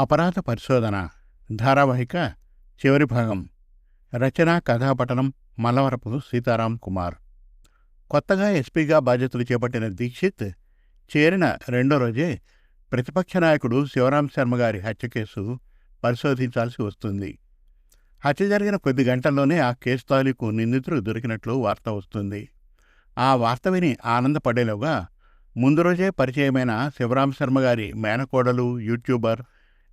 అపరాధ పరిశోధన ధారావాహిక చివరి భాగం. రచన కథాపఠనం మల్లవరపు సీతారాం కుమార్. కొత్తగా ఎస్పీగా బాధ్యతలు చేపట్టిన దీక్షిత్ చేరిన రెండో రోజే ప్రతిపక్ష నాయకుడు శివరాం శర్మ గారి హత్య కేసు పరిశోధించాల్సి వస్తుంది. హత్య జరిగిన కొద్ది గంటల్లోనే ఆ కేసు తాలూకు నిందితుడు దొరికినట్లు వార్త వస్తుంది. ఆ వార్త విని ఆనందపడేలోగా ముందు రోజే పరిచయమైన శివరాం శర్మ గారి మేనకోడలు యూట్యూబర్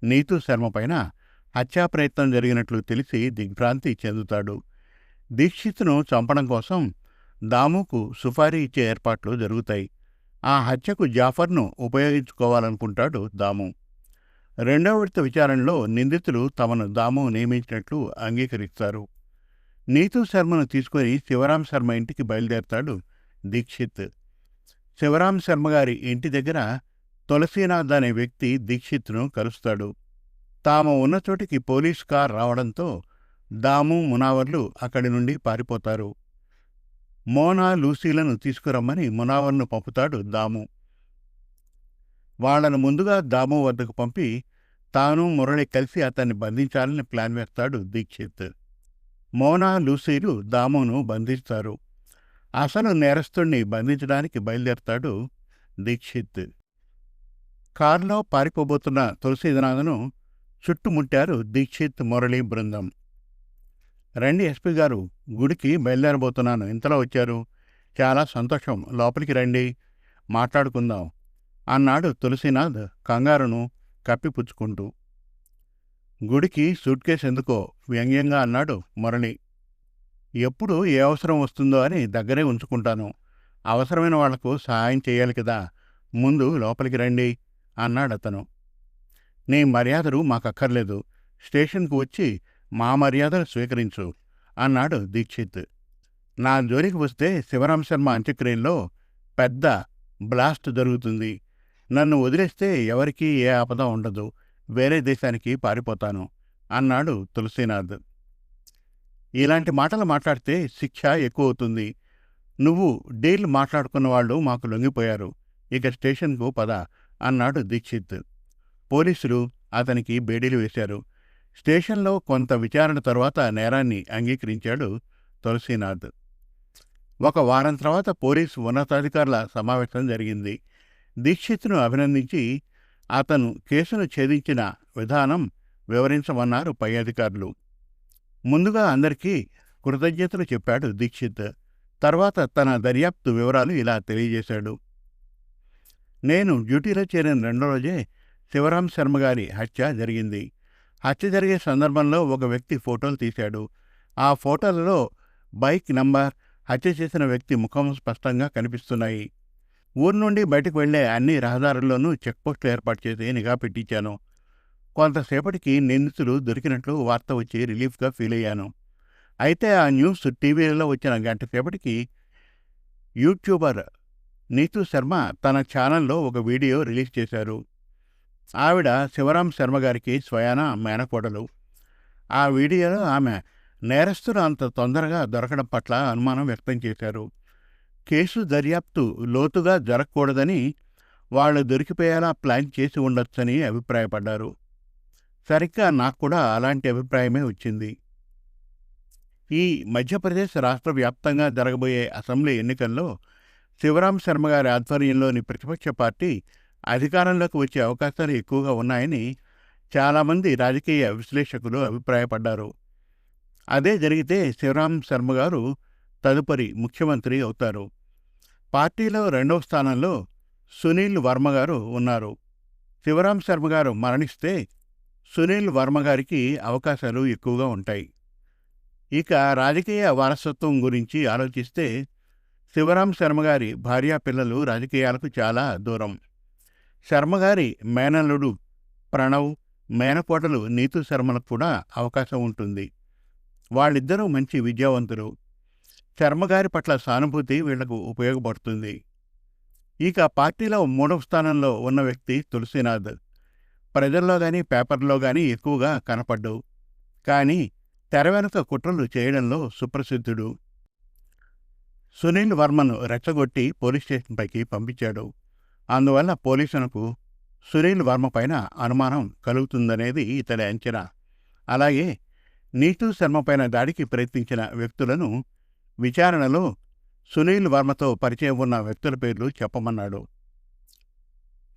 నీతు శర్మపైన హత్యాప్రయత్నం జరిగినట్లు తెలిసి దిగ్భ్రాంతి చెందుతాడు. దీక్షిత్ను చంపడం కోసం దాముకు సుఫారీ ఇచ్చే ఏర్పాట్లు జరుగుతాయి. ఆ హత్యకు జాఫర్ను ఉపయోగించుకోవాలనుకుంటాడు దాము. రెండవ విడత విచారణలో నిందితులు తమను దాము నియమించినట్లు అంగీకరిస్తారు. నీతు శర్మను తీసుకొని శివరాం శర్మ ఇంటికి బయలుదేరతాడు దీక్షిత్. శివరాం శర్మ గారి ఇంటి దగ్గర తులసీనాథ్ అనే వ్యక్తి దీక్షిత్ను కలుస్తాడు. తాము ఉన్న చోటికి పోలీస్ కార్ రావడంతో దాము మునావర్లు అక్కడి నుండి పారిపోతారు. మోనా లూసీలను తీసుకురమ్మని మునావర్ను పంపుతాడు దాము. వాళ్ళను ముందుగా దాము వద్దకు పంపి తాను మురళి కలిసి అతన్ని బంధించాలని ప్లాన్ వేస్తాడు దీక్షిత్. మోనా లూసీలు దామును బంధిస్తారు. అసలు నేరస్తుణ్ణి బంధించడానికి బయలుదేరతాడు దీక్షిత్. కారులో పారిపోబోతున్న తులసీనాథను చుట్టుముట్టారు దీక్షిత్ మురళి బృందం. రండి ఎస్పీ గారు గుడికి బయలుదేరబోతున్నాను. ఇంతలో వచ్చారు. చాలా సంతోషం. లోపలికి రండి. మాట్లాడుకుందాం. అన్నాడు తులసీనాథ్ కంగారును కప్పిపుచ్చుకుంటూ. గుడికి సూట్ కేసు ఎందుకో? వ్యంగ్యంగా అన్నాడు మురళి. ఎప్పుడు ఏ అవసరం వస్తుందో అని దగ్గరే ఉంచుకుంటాను. అవసరమైన వాళ్ళకు సహాయం చేయాలి కదా. ముందు లోపలికి రండి. అన్నాడతను. నీ మర్యాదలు మాకక్కర్లేదు. స్టేషన్కు వచ్చి మా మర్యాదలు స్వీకరించు అన్నాడు దీక్షిత్. నా జోలికి వస్తే శివరాం శర్మ అంత్యక్రియల్లో పెద్ద బ్లాస్ట్ జరుగుతుంది. నన్ను వదిలేస్తే ఎవరికీ ఏ ఆపద ఉండదు. వేరే దేశానికి పారిపోతాను అన్నాడు తులసీనాథ్. ఇలాంటి మాటలు మాట్లాడితే శిక్ష ఎక్కువ అవుతుంది నువ్వు డీల్ మాట్లాడుకున్న వాళ్ళు మాకు లొంగిపోయారు. ఇక స్టేషన్కు పద. అన్నాడు దీక్షిత్. పోలీసులు అతనికి బేడీలు వేశారు. స్టేషన్లో కొంత విచారణ తర్వాత నేరాన్ని అంగీకరించాడు తులసీనాథ్. ఒక వారం తర్వాత పోలీసు ఉన్నతాధికారుల సమావేశం జరిగింది. దీక్షిత్ను అభినందించి అతను కేసును ఛేదించిన విధానం వివరించమన్నారు పై అధికారులు. ముందుగా అందరికీ కృతజ్ఞతలు చెప్పాడు దీక్షిత్. తర్వాత తన దర్యాప్తు వివరాలు ఇలా తెలియజేశాడు. నేను డ్యూటీలో చేరిన రెండో రోజే శివరాం శర్మ గారి హత్య జరిగింది. హత్య జరిగే సందర్భంలో ఒక వ్యక్తి ఫోటోలు తీశాడు. ఆ ఫోటోలలో బైక్ నంబర్ హత్య చేసిన వ్యక్తి ముఖం స్పష్టంగా కనిపిస్తున్నాయి. ఊరు నుండి బయటకు వెళ్ళే అన్ని రహదారుల్లోనూ చెక్పోస్టులు ఏర్పాటు చేసి నిఘా పెట్టించాను. కొంతసేపటికి నిందితులు దొరికినట్లు వార్త వచ్చి రిలీఫ్గా ఫీల్ అయ్యాను. అయితే ఆ న్యూస్ టీవీలలో వచ్చిన గంట సేపటికి యూట్యూబర్ నీతు శర్మ తన ఛానల్లో ఒక వీడియో రిలీజ్ చేశారు. ఆవిడ శివరాం శర్మ గారికి స్వయాన మేనకోడలు. ఆ వీడియోలో ఆమె నేరస్తులు అంత తొందరగా దొరకడం పట్ల అనుమానం వ్యక్తం చేశారు. కేసు దర్యాప్తు లోతుగా జరగకూడదని వాళ్ళు దొరికిపోయేలా ప్లాన్ చేసి ఉండొచ్చని అభిప్రాయపడ్డారు. సరిగ్గా నాకు కూడా అలాంటి అభిప్రాయమే వచ్చింది. ఈ మధ్యప్రదేశ్ రాష్ట్ర వ్యాప్తంగా జరగబోయే అసెంబ్లీ ఎన్నికల్లో శివరాం శర్మ గారి ఆధ్వర్యంలోని ప్రతిపక్ష పార్టీ అధికారంలోకి వచ్చే అవకాశాలు ఎక్కువగా ఉన్నాయని చాలామంది రాజకీయ విశ్లేషకులు అభిప్రాయపడ్డారు. అదే జరిగితే శివరాం శర్మ గారు తదుపరి ముఖ్యమంత్రి అవుతారు. పార్టీలో రెండవ స్థానంలో సునీల్ వర్మ గారు ఉన్నారు. శివరాం శర్మ గారు మరణిస్తే సునీల్ వర్మ గారికి అవకాశాలు ఎక్కువగా ఉంటాయి. ఇక రాజకీయ వారసత్వం గురించి ఆలోచిస్తే శివరాం శర్మగారి భార్యా పిల్లలు రాజకీయాలకు చాలా దూరం. శర్మగారి మేనల్లుడు ప్రణవ్ మేనకోటలు నీతు శర్మలకు కూడా అవకాశం ఉంటుంది. వాళ్ళిద్దరూ మంచి విద్యావంతులు. శర్మగారి పట్ల సానుభూతి వీళ్ళకు ఉపయోగపడుతుంది. ఇక పార్టీలో మూడవ స్థానంలో ఉన్న వ్యక్తి తులసీనాథ్. ప్రజల్లో కానీ పేపర్లో కానీ ఎక్కువగా కనపడ్డు. కానీ తెర వెనుక కుట్రలు చేయడంలో సుప్రసిద్ధుడు. సునీల్ వర్మను రెచ్చగొట్టి పోలీస్ స్టేషన్పైకి పంపించాడు. అందువల్ల పోలీసులకు సునీల్ వర్మ పైన అనుమానం కలుగుతుందనేది ఇతడి అంచనా. అలాగే నీతూ శర్మ పైన దాడికి ప్రయత్నించిన వ్యక్తులను విచారణలో సునీల్ వర్మతో పరిచయం ఉన్న వ్యక్తుల పేర్లు చెప్పమన్నాడు.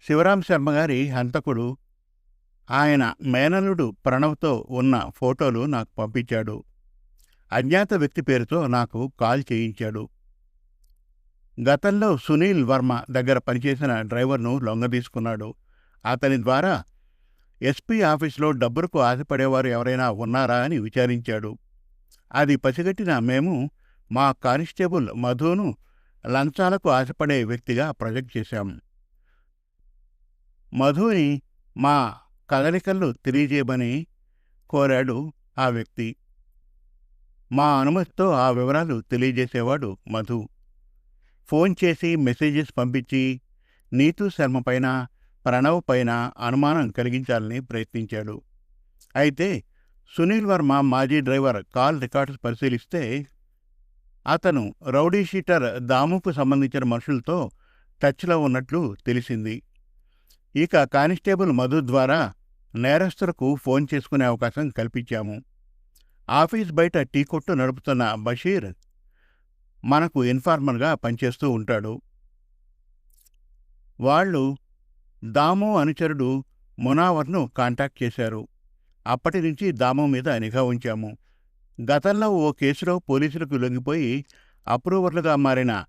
శివరాం శర్మ గారి హంతకుడు ఆయన మేనలుడు ప్రణవ్తో ఉన్న ఫోటోలు నాకు పంపించాడు. అజ్ఞాత వ్యక్తి పేరుతో నాకు కాల్ చేయించాడు. గతంలో సునీల్ వర్మ దగ్గర పనిచేసిన డ్రైవర్ను లొంగదీసుకున్నాడు. అతని ద్వారా ఎస్పీ ఆఫీసులో డబ్బులకు ఆశపడేవారు ఎవరైనా ఉన్నారా అని విచారించాడు. అది పసిగట్టిన మేము మా కానిస్టేబుల్ మధును లంచాలకు ఆశపడే వ్యక్తిగా ప్రొజెక్ట్ చేశాం. మధుని మా కదలికలు తెలియజేయమని కోరాడు ఆ వ్యక్తి. మా అనుమతితో ఆ వివరాలు తెలియజేసేవాడు మధు. ఫోన్ చేసి మెసేజెస్ పంపించి నీతూ శర్మ పైన ప్రణవ్ పైన అనుమానం కలిగించాలని ప్రయత్నించాడు. అయితే సునీల్ వర్మ మాజీ డ్రైవర్ కాల్ రికార్డ్స్ పరిశీలిస్తే అతను రౌడీ షీటర్ దాముకు సంబంధించిన మనుషులతో టచ్లో ఉన్నట్లు తెలిసింది. ఇక కానిస్టేబుల్ మధు ద్వారా నేరస్తులకు ఫోన్ చేసుకునే అవకాశం కల్పించాము. ఆఫీస్ బయట టీ కొట్టు నడుపుతున్న బషీర్ మనకు ఇన్ఫార్మర్గా పనిచేస్తూ ఉంటాడు. వాళ్ళు దాము అనుచరుడు మునావర్ను కాంటాక్ట్ చేశారు. అప్పటి నుంచి దాము మీద నిఘా ఉంచాము. గతంలో ఓ కేసులో పోలీసులకు లొంగిపోయి అప్రూవర్లుగా మారిన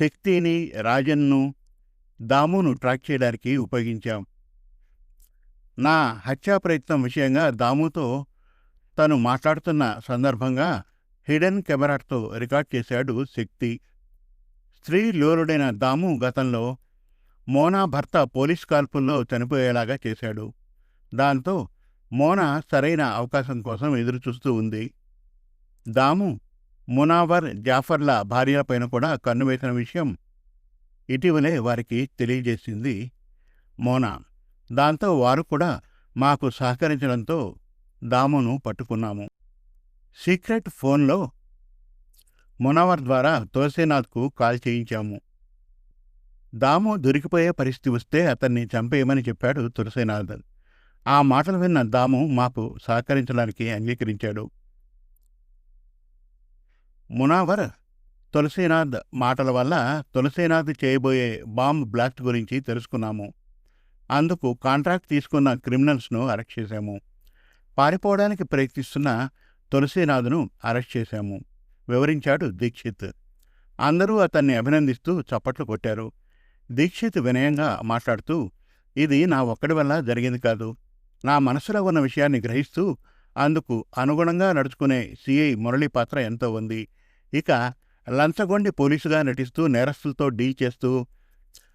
శక్తిని రాజన్ను దామును ట్రాక్ చేయడానికి ఉపయోగించాం. నా హత్యా ప్రయత్నం విషయంగా దాముతో తను మాట్లాడుతున్న సందర్భంగా హిడెన్ కెమెరాతో రికార్డ్ చేశాడు శక్తి. స్త్రీ లోరుడైన దాము గతంలో మోనా భర్త పోలీస్ కాల్పుల్లో చనిపోయేలాగా చేశాడు. దాంతో మోనా సరైన అవకాశం కోసం ఎదురుచూస్తూ ఉంది. దాము మునావర్ జాఫర్ల భార్యలపైన కూడా కన్నువేసిన విషయం ఇటీవలే వారికి తెలియజేసింది మోనా. దాంతో వారు కూడా మాకు సహకరించడంతో దామును పట్టుకున్నాము. సీక్రెట్ ఫోన్లో మునవర్ ద్వారా తులసీనాథ్కు కాల్ చేయించాము. దాము దొరికిపోయే పరిస్థితి వస్తే అతన్ని చంపేయమని చెప్పాడు తులసీనాథ్ ఆ మాటలు విన్న దాము మాకు సహకరించడానికి అంగీకరించాడు. మునావర్ తులసీనాథ్ మాటల వల్ల తులసీనాథ్ చేయబోయే బాంబ్ బ్లాస్ట్ గురించి తెలుసుకున్నాము. అందుకు కాంట్రాక్ట్ తీసుకున్న క్రిమినల్స్ను అరెస్ట్ చేశాము. పారిపోవడానికి ప్రయత్నిస్తున్న తులసీనాథ్ను అరెస్ట్ చేశాము వివరించాడు దీక్షిత్. అందరూ అతన్ని అభినందిస్తూ చప్పట్లు కొట్టారు. దీక్షిత్ వినయంగా మాట్లాడుతూ ఇది నా ఒక్కడి వల్ల జరిగింది కాదు. నా మనసులో ఉన్న విషయాన్ని గ్రహిస్తూ అందుకు అనుగుణంగా నడుచుకునే సిఐ మురళి పాత్ర ఎంతో ఉంది. ఇక లంచగొండి పోలీసుగా నటిస్తూ నేరస్తులతో డీల్ చేస్తూ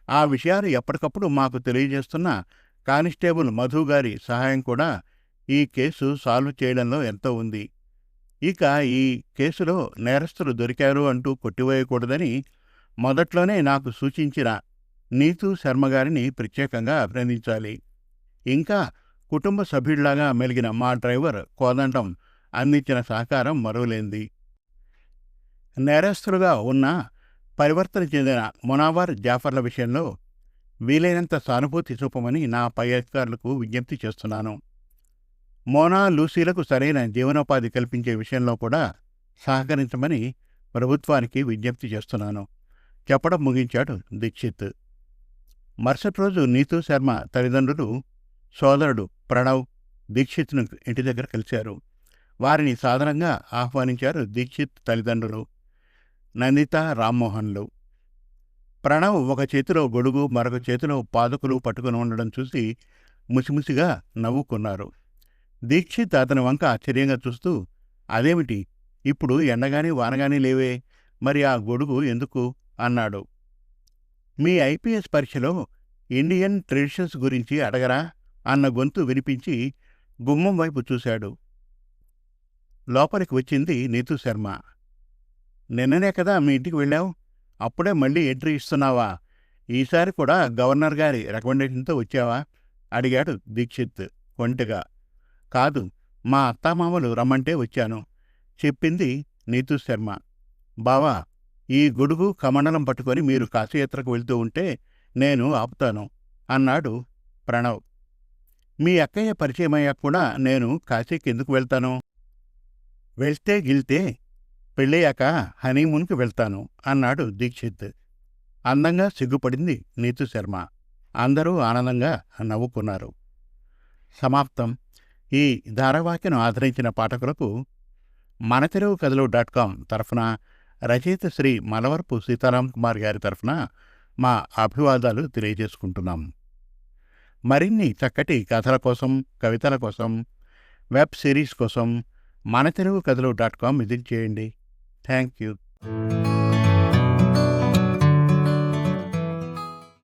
ఆ విషయాలు ఎప్పటికప్పుడు మాకు తెలియజేస్తున్న కానిస్టేబుల్ మధు గారి సహాయం కూడా ఈ కేసు సాల్వ్ చేయడంలో ఎంతో ఉంది. ఇక ఈ కేసులో నేరస్తులు దొరికారు అంటూ కొట్టివేయకూడదని మొదట్లోనే నాకు సూచించిన నీతూ శర్మగారిని ప్రత్యేకంగా అభినందించాలి. ఇంకా కుటుంబ సభ్యుడిలాగా మెలిగిన మా డ్రైవర్ కోదండం అందించిన సహకారం మరువలేంది నేరస్తులుగా ఉన్న పరివర్తన చెందిన మునావర్ జాఫర్ల విషయంలో వీలైనంత సానుభూతి చూపమని నా పై అధికారులకు విజ్ఞప్తి చేస్తున్నాను. మోనా లూసీలకు సరైన జీవనోపాధి కల్పించే విషయంలో కూడా సహకరించమని ప్రభుత్వానికి విజ్ఞప్తి చేస్తున్నాను. చెప్పడం ముగించాడు దీక్షిత్. మరుసటి రోజు నీతూ శర్మ తల్లిదండ్రులు సోదరుడు ప్రణవ్ దీక్షిత్ను ఇంటి దగ్గర కలిశారు. వారిని సాధారణంగా ఆహ్వానించారు దీక్షిత్ తల్లిదండ్రులు నందిత రామ్మోహన్లు. ప్రణవ్ ఒక చేతిలో గొడుగు మరొక చేతిలో పాదుకులు పట్టుకుని ఉండడం చూసి ముసిముసిగా నవ్వుకున్నారు. దీక్షిత్ అతని వంక ఆశ్చర్యంగా చూస్తూ అదేమిటి? ఇప్పుడు ఎండగాని వానగాని లేవే. మరి ఆ గొడుగు ఎందుకు? అన్నాడు. మీ ఐపీఎస్ పరీక్షలో ఇండియన్ ట్రెడిషన్స్ గురించి అడగరా? అన్న గొంతు వినిపించి గుమ్మం వైపు చూశాడు. లోపలికి వచ్చింది నీతు శర్మ. నిన్ననే కదా మీ ఇంటికి వెళ్ళావు? అప్పుడే మళ్ళీ ఎంట్రీ ఇస్తున్నావా? ఈసారి కూడా గవర్నర్ గారి రికమెండేషన్తో వచ్చావా? అడిగాడు దీక్షిత్ కొంటగా కాదు మా అత్తామామలు రమ్మంటే వచ్చాను. చెప్పింది నీతు శర్మ. బావా ఈ గొడుగు కమండలం పట్టుకొని మీరు కాశీయాత్రకు వెళ్తూ ఉంటే నేను ఆపుతాను అన్నాడు ప్రణవ్. మీ అక్కయ్య పరిచయమయ్యాక కూడా నేను కాశీకి ఎందుకు వెళ్తాను? వెళ్తే గిల్తే పెళ్ళయ్యాక హనీమూన్కి వెళ్తాను అన్నాడు దీక్షిత్. అందంగా సిగ్గుపడింది నీతు శర్మ. అందరూ ఆనందంగా నవ్వుకున్నారు. సమాప్తం. ఈ ధారావాహికను ఆదరించిన పాఠకులకు మన తెలుగు కథలు డాట్ కామ్ తరఫున రచయిత శ్రీ మలవరపు సీతారాం కుమార్ గారి తరఫున మా అభివాదాలు తెలియజేసుకుంటున్నాం. మరిన్ని చక్కటి కథల కోసం కవితల కోసం వెబ్ సిరీస్ కోసం మన Telugu Kathalu dot com visit చేయండి. Thank you